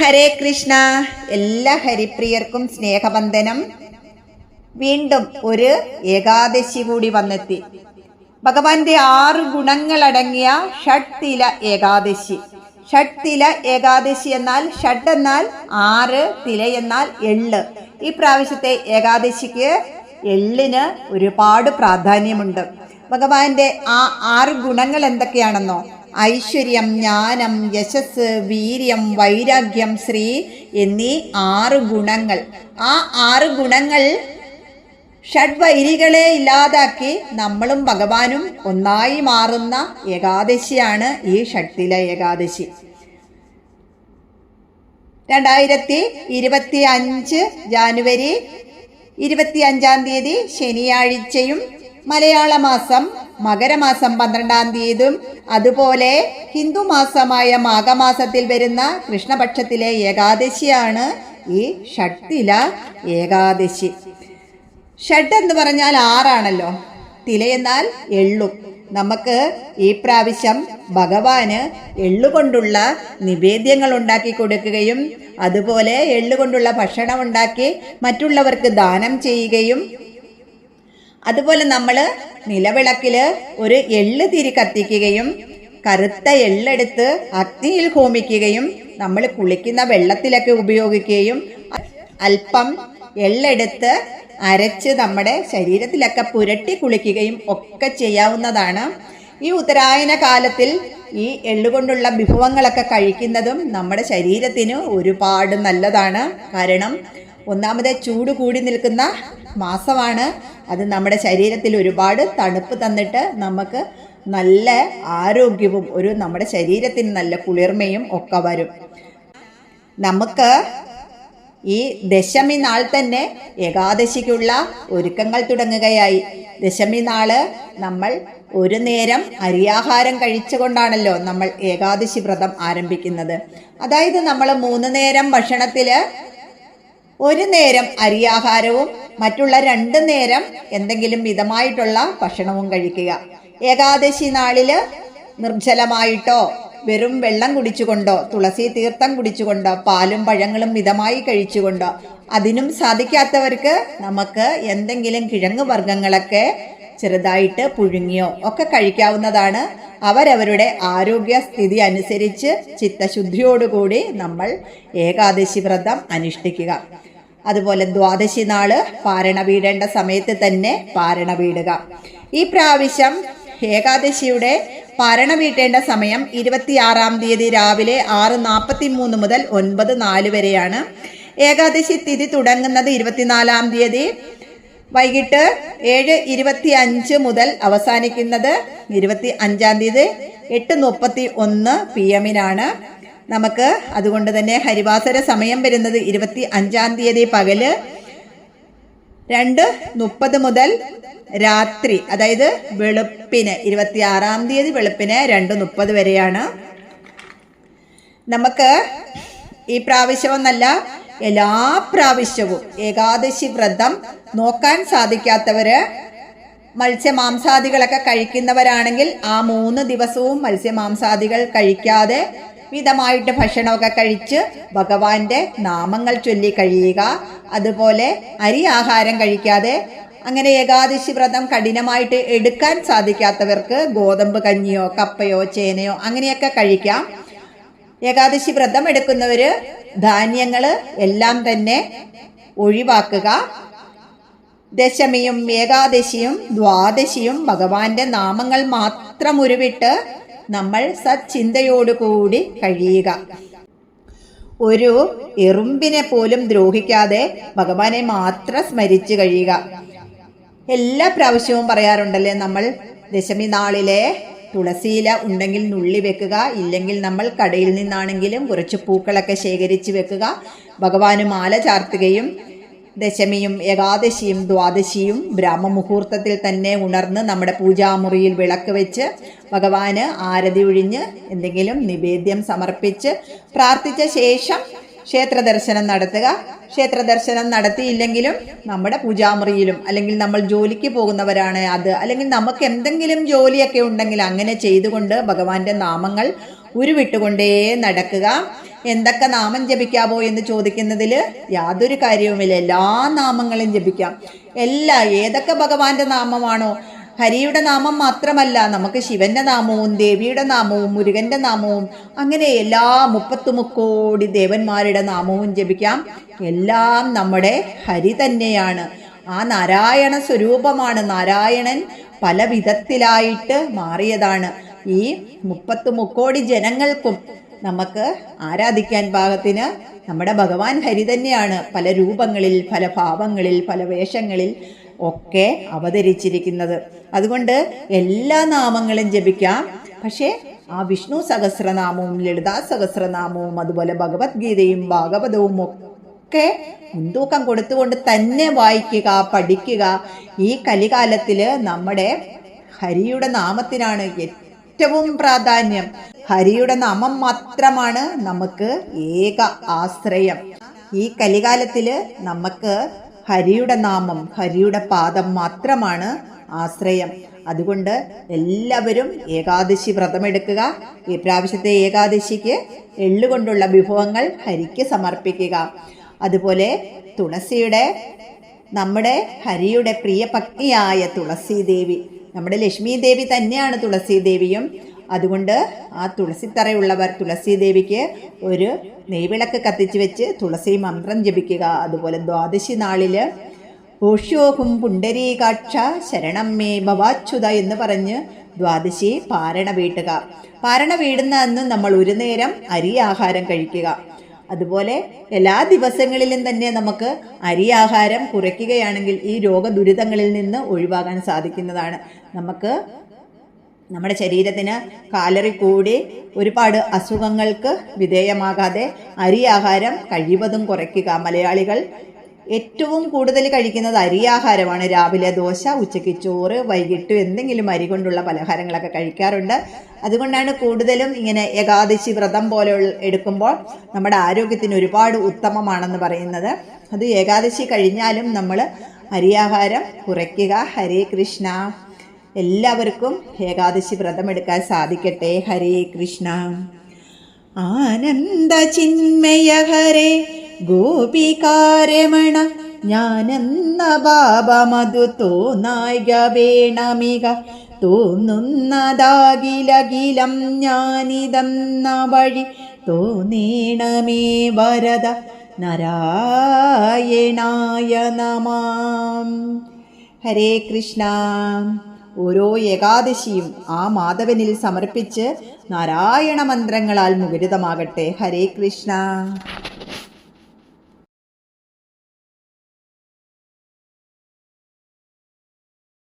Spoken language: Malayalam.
ഹരേ കൃഷ്ണ. എല്ലാ ഹരിപ്രിയർക്കും സ്നേഹവന്ദനം. വീണ്ടും ഒരു ഏകാദശി കൂടി വന്നെത്തി. ഭഗവാന്റെ ആറ് ഗുണങ്ങളടങ്ങിയ ഷഡ്തില ഏകാദശി. ഷഡ്തില ഏകാദശി എന്നാൽ ഷഡ് എന്നാൽ ആറ് തില എന്നാൽ എള്ള്. ഈ പ്രാവശ്യത്തെ ഏകാദശിക്ക് എള്ളിന് ഒരുപാട് പ്രാധാന്യമുണ്ട്. ഭഗവാന്റെ ആ ആറ് ഗുണങ്ങൾ എന്തൊക്കെയാണെന്നോ ഐശ്വര്യം ജ്ഞാനം യശസ് വീര്യം വൈരാഗ്യം ശ്രീ എന്നീ ആറ് ഗുണങ്ങൾ. ആ ആറ് ഗുണങ്ങൾ ഷഡ്വൈരികളെ ഇല്ലാതാക്കി നമ്മളും ഭഗവാനും ഒന്നായി മാറുന്ന ഏകാദശിയാണ് ഈ ഷഡ്തില ഏകാദശി. രണ്ടായിരത്തി ഇരുപത്തി അഞ്ച് ജാനുവരി ഇരുപത്തി അഞ്ചാം തീയതി ശനിയാഴ്ചയും മലയാള മാസം മകരമാസം പന്ത്രണ്ടാം തീയതിയും അതുപോലെ ഹിന്ദു മാസമായ മാഘമാസത്തിൽ വരുന്ന കൃഷ്ണപക്ഷത്തിലെ ഏകാദശിയാണ് ഈ ഷട്ടില ഏകാദശി. ഷഡ് എന്ന് പറഞ്ഞാൽ ആറാണല്ലോ. തിലയെന്നാൽ എള്ളും. നമുക്ക് ഈ പ്രാവശ്യം ഭഗവാന് എള്ളുകൊണ്ടുള്ള നിവേദ്യങ്ങൾ ഉണ്ടാക്കി കൊടുക്കുകയും അതുപോലെ എള്ളുകൊണ്ടുള്ള ഭക്ഷണം ഉണ്ടാക്കി മറ്റുള്ളവർക്ക് ദാനം ചെയ്യുകയും അതുപോലെ നമ്മൾ നിലവിളക്കിൽ ഒരു എള്ള് തിരി കത്തിക്കുകയും കറുത്ത എള്ളെടുത്ത് അഗ്നിയിൽ ഹോമിക്കുകയും നമ്മൾ കുളിക്കുന്ന വെള്ളത്തിലൊക്കെ ഉപയോഗിക്കുകയും അല്പം എള്ളെടുത്ത് അരച്ച് നമ്മുടെ ശരീരത്തിലൊക്കെ പുരട്ടി കുളിക്കുകയും ഒക്കെ ചെയ്യാവുന്നതാണ്. ഈ ഉത്തരായന കാലത്തിൽ ഈ എള്ളുകൊണ്ടുള്ള വിഭവങ്ങളൊക്കെ കഴിക്കുന്നതും നമ്മുടെ ശരീരത്തിന് ഒരുപാട് നല്ലതാണ്. കാരണം ഒന്നാമത് ചൂട് കൂടി നിൽക്കുന്ന മാസമാണ്. അത് നമ്മുടെ ശരീരത്തിൽ ഒരുപാട് തണുപ്പ് തന്നിട്ട് നമുക്ക് നല്ല ആരോഗ്യവും ഒരു നമ്മുടെ ശരീരത്തിന് നല്ല കുളിർമയും ഒക്കെ വരും. നമുക്ക് ഈ ദശമി നാൾ തന്നെ ഏകാദശിക്കുള്ള ഒരുക്കങ്ങൾ തുടങ്ങുകയായി. ദശമി നാൾ നമ്മൾ ഒരു നേരം അരിയാഹാരം കഴിച്ചുകൊണ്ടാണല്ലോ നമ്മൾ ഏകാദശി വ്രതം ആരംഭിക്കുന്നത്. അതായത് നമ്മൾ മൂന്ന് നേരം ഭക്ഷണത്തിൽ ഒരു നേരം അരിയാഹാരവും മറ്റുള്ള രണ്ട് നേരം എന്തെങ്കിലും മിതമായിട്ടുള്ള ഭക്ഷണവും കഴിക്കുക. ഏകാദശി നാളിൽ നിർജലമായിട്ടോ വെറും വെള്ളം കുടിച്ചുകൊണ്ടോ തുളസി തീർത്ഥം കുടിച്ചുകൊണ്ടോ പാലും പഴങ്ങളും മിതമായി കഴിച്ചുകൊണ്ടോ അതിനും സാധിക്കാത്തവർക്ക് നമുക്ക് എന്തെങ്കിലും കിഴങ്ങ് വർഗങ്ങളൊക്കെ ചെറുതായിട്ട് പുഴുങ്ങിയോ ഒക്കെ കഴിക്കാവുന്നതാണ്. അവരവരുടെ ആരോഗ്യ സ്ഥിതി അനുസരിച്ച് ചിത്തശുദ്ധിയോടുകൂടി നമ്മൾ ഏകാദശി വ്രതം അനുഷ്ഠിക്കുക. അതുപോലെ ദ്വാദശി നാൾ പാരണ വീടേണ്ട സമയത്ത് തന്നെ പാരണ വീടുക ഈ പ്രാവശ്യം ഏകാദശിയുടെ പാരണ വീട്ടേണ്ട സമയം ഇരുപത്തിയാറാം തീയതി രാവിലെ ആറ് നാൽപ്പത്തി മൂന്ന് മുതൽ ഒൻപത് നാല് വരെയാണ്. ഏകാദശി തിഥി തുടങ്ങുന്നത് ഇരുപത്തിനാലാം തീയതി. വൈകിട്ട് ഏഴ് ഇരുപത്തി അഞ്ച് മുതൽ അവസാനിക്കുന്നത് ഇരുപത്തി അഞ്ചാം തീയതി എട്ട് മുപ്പത്തി ഒന്ന് പി എമ്മിനാണ് നമുക്ക് അതുകൊണ്ട് തന്നെ ഹരിവാസര സമയം വരുന്നത് ഇരുപത്തി അഞ്ചാം തീയതി പകൽ രണ്ട് മുപ്പത് മുതൽ രാത്രി അതായത് വെളുപ്പിന് ഇരുപത്തി ആറാം തീയതി വെളുപ്പിന് രണ്ട് മുപ്പത് വരെയാണ്. നമുക്ക് ഈ പ്രാവശ്യമെന്നല്ല എല്ലാ പ്രാവശ്യവും ഏകാദശി വ്രതം നോക്കാൻ സാധിക്കാത്തവര് മത്സ്യമാംസാദികളൊക്കെ കഴിക്കുന്നവരാണെങ്കിൽ ആ മൂന്ന് ദിവസവും മത്സ്യമാംസാദികൾ കഴിക്കാതെ മിതമായിട്ട് ഭക്ഷണമൊക്കെ കഴിച്ച് ഭഗവാന്റെ നാമങ്ങൾ ചൊല്ലി കഴിയുക അതുപോലെ അരി ആഹാരം കഴിക്കാതെ അങ്ങനെ ഏകാദശി വ്രതം കഠിനമായിട്ട് എടുക്കാൻ സാധിക്കാത്തവർക്ക് ഗോതമ്പ് കഞ്ഞിയോ കപ്പയോ ചേനയോ അങ്ങനെയൊക്കെ കഴിക്കാം. ഏകാദശി വ്രതം എടുക്കുന്നവർ ധാന്യങ്ങൾ എല്ലാം തന്നെ ഒഴിവാക്കുക. ദശമിയും ഏകാദശിയും ദ്വാദശിയും ഭഗവാന്റെ നാമങ്ങൾ മാത്രം ഉരുവിട്ട് നമ്മൾ സച്ചിന്തയോടുകൂടി കഴിയുക. ഒരു എറുമ്പിനെ പോലും ദ്രോഹിക്കാതെ ഭഗവാനെ മാത്രം സ്മരിച്ചു കഴിയുക. എല്ലാ പ്രാവശ്യവും പറയാറുണ്ടല്ലേ നമ്മൾ ദശമി നാളിലെ തുളസിയില ഉണ്ടെങ്കിൽ നുള്ളി വെക്കുക ഇല്ലെങ്കിൽ നമ്മൾ കടയിൽ നിന്നാണെങ്കിലും കുറച്ച് പൂക്കളൊക്കെ ശേഖരിച്ച് വെക്കുക. ഭഗവാന് മാല ചാർത്തുകയും ദശമിയും ഏകാദശിയും ദ്വാദശിയും ബ്രാഹ്മമുഹൂർത്തത്തിൽ തന്നെ ഉണർന്ന് നമ്മുടെ പൂജാമുറിയിൽ വിളക്ക് വെച്ച് ഭഗവാന് ആരതി ഒഴിഞ്ഞ് എന്തെങ്കിലും നിവേദ്യം സമർപ്പിച്ച് പ്രാർത്ഥിച്ച ശേഷം ക്ഷേത്ര ദർശനം നടത്തുക. ക്ഷേത്ര ദർശനം നടത്തിയില്ലെങ്കിലും നമ്മുടെ പൂജാമുറിയിലും അല്ലെങ്കിൽ നമ്മൾ ജോലിക്ക് പോകുന്നവരാണ് അത്. അല്ലെങ്കിൽ നമുക്ക് എന്തെങ്കിലും ജോലിയൊക്കെ ഉണ്ടെങ്കിൽ അങ്ങനെ ചെയ്തുകൊണ്ട് ഭഗവാന്റെ നാമങ്ങൾ ഉരുവിട്ടുകൊണ്ടേ നടക്കുക. എന്തൊക്കെ നാമം ജപിക്കാവോ എന്ന് ചോദിക്കുന്നതിൽ യാതൊരു കാര്യവുമില്ല. എല്ലാ നാമങ്ങളും ജപിക്കാം. എല്ലാ ഏതൊക്കെ ഭഗവാന്റെ നാമമാണോ ഹരിയുടെ നാമം മാത്രമല്ല നമുക്ക് ശിവന്റെ നാമവും ദേവിയുടെ നാമവും മുരുകന്റെ നാമവും അങ്ങനെ എല്ലാ മുപ്പത്തുമുക്കോടി ദേവന്മാരുടെ നാമവും ജപിക്കാം. എല്ലാം നമ്മുടെ ഹരി തന്നെയാണ്. ആ നാരായണ സ്വരൂപമാണ് നാരായണൻ പല വിധത്തിലായിട്ട് മാറിയതാണ്. ഈ മുപ്പത്തു മുക്കോടി ജനങ്ങൾക്കും നമുക്ക് ആരാധിക്കാൻ പാകത്തിന് നമ്മുടെ ഭഗവാൻ ഹരി തന്നെയാണ്. പല രൂപങ്ങളിൽ പല ഭാവങ്ങളിൽ പല വേഷങ്ങളിൽ ഒക്കെ അവതരിച്ചിരിക്കുന്നത്. അതുകൊണ്ട് എല്ലാ നാമങ്ങളും ജപിക്കാം. പക്ഷേ ആ വിഷ്ണു സഹസ്രനാമവും ലളിതാ സഹസ്രനാമവും അതുപോലെ ഭഗവത്ഗീതയും ഭാഗവതവും ഒക്കെ മുൻതൂക്കം കൊടുത്തുകൊണ്ട് തന്നെ വായിക്കുക പഠിക്കുക ഈ കലികാലത്തിൽ നമ്മുടെ ഹരിയുടെ നാമത്തിനാണ് ഏറ്റവും പ്രാധാന്യം. ഹരിയുടെ നാമം മാത്രമാണ് നമുക്ക് ഏക ആശ്രയം. ഈ കലികാലത്തിൽ നമുക്ക് ഹരിയുടെ നാമം ഹരിയുടെ പാദം മാത്രമാണ് ആശ്രയം. അതുകൊണ്ട് എല്ലാവരും ഏകാദശി വ്രതമെടുക്കുക ഈ പ്രാവശ്യത്തെ ഏകാദശിക്ക് എള്ളുകൊണ്ടുള്ള വിഭവങ്ങൾ ഹരിക്ക് സമർപ്പിക്കുക. അതുപോലെ തുളസിയുടെ നമ്മുടെ ഹരിയുടെ പ്രിയ പത്നിയായ തുളസീദേവി നമ്മുടെ ലക്ഷ്മി ദേവി തന്നെയാണ് തുളസി ദേവിയും അതുകൊണ്ട് ആ തുളസിത്തറയുള്ളവർ തുളസി ദേവിക്ക് ഒരു നെയ്വിളക്ക് കത്തിച്ച് വെച്ച് തുളസി മന്ത്രം ജപിക്കുക. അതുപോലെ ദ്വാദശി നാളിൽ ഓഷ്യോഹും പുണ്ടരീകാക്ഷ ശരണം മേ ഭവാച്യുത എന്ന് പറഞ്ഞ് ദ്വാദശി പാരണ വീട്ടുക. പാരണ വീടുന്ന അന്ന് നമ്മൾ ഒരു നേരം അരി ആഹാരം കഴിക്കുക. അതുപോലെ എല്ലാ ദിവസങ്ങളിലും തന്നെ നമുക്ക് അരി ആഹാരം കുറയ്ക്കുകയാണെങ്കിൽ ഈ രോഗദുരിതങ്ങളിൽ നിന്ന് ഒഴിവാകാൻ സാധിക്കുന്നതാണ്. നമുക്ക് നമ്മുടെ ശരീരത്തിന് കാലറി കൂടി ഒരുപാട് അസുഖങ്ങൾക്ക് വിധേയമാകാതെ അരി ആഹാരം കഴിവതും കുറയ്ക്കുക. മലയാളികൾ ഏറ്റവും കൂടുതൽ കഴിക്കുന്നത് അരിയാഹാരമാണ് രാവിലെ ദോശ ഉച്ചയ്ക്ക് ചോറ് വൈകിട്ട് എന്തെങ്കിലും അരി കൊണ്ടുള്ള പലഹാരങ്ങളൊക്കെ കഴിക്കാറുണ്ട്. അതുകൊണ്ടാണ് കൂടുതലും ഇങ്ങനെ ഏകാദശി വ്രതം പോലെ എടുക്കുമ്പോൾ നമ്മുടെ ആരോഗ്യത്തിന് ഒരുപാട് ഉത്തമമാണെന്ന് പറയുന്നത്. അത് ഏകാദശി കഴിഞ്ഞാലും നമ്മൾ അരിയാഹാരം കുറയ്ക്കുക. ഹരേ കൃഷ്ണ. എല്ലാവർക്കും ഏകാദശി വ്രതമെടുക്കാൻ സാധിക്കട്ടെ. ഹരേ കൃഷ്ണ. ആനന്ദ ചിന്മയ ഹരേ ഗോപികാരമണ ഞാനെന്ന ബാബമതു തോന്നായിക വേണമിക തോന്നുന്നതാകിലകിലം ഞാനിതെന്ന വഴി തോന്നേണമേ വരദ നാരായണായ നമാം. ഹരേ കൃഷ്ണ. ഓരോ ഏകാദശിയും ആ മാധവനിൽ സമർപ്പിച്ച് നാരായണ മന്ത്രങ്ങളാൽ മുഖരിതമാകട്ടെ. ഹരേ കൃഷ്ണ.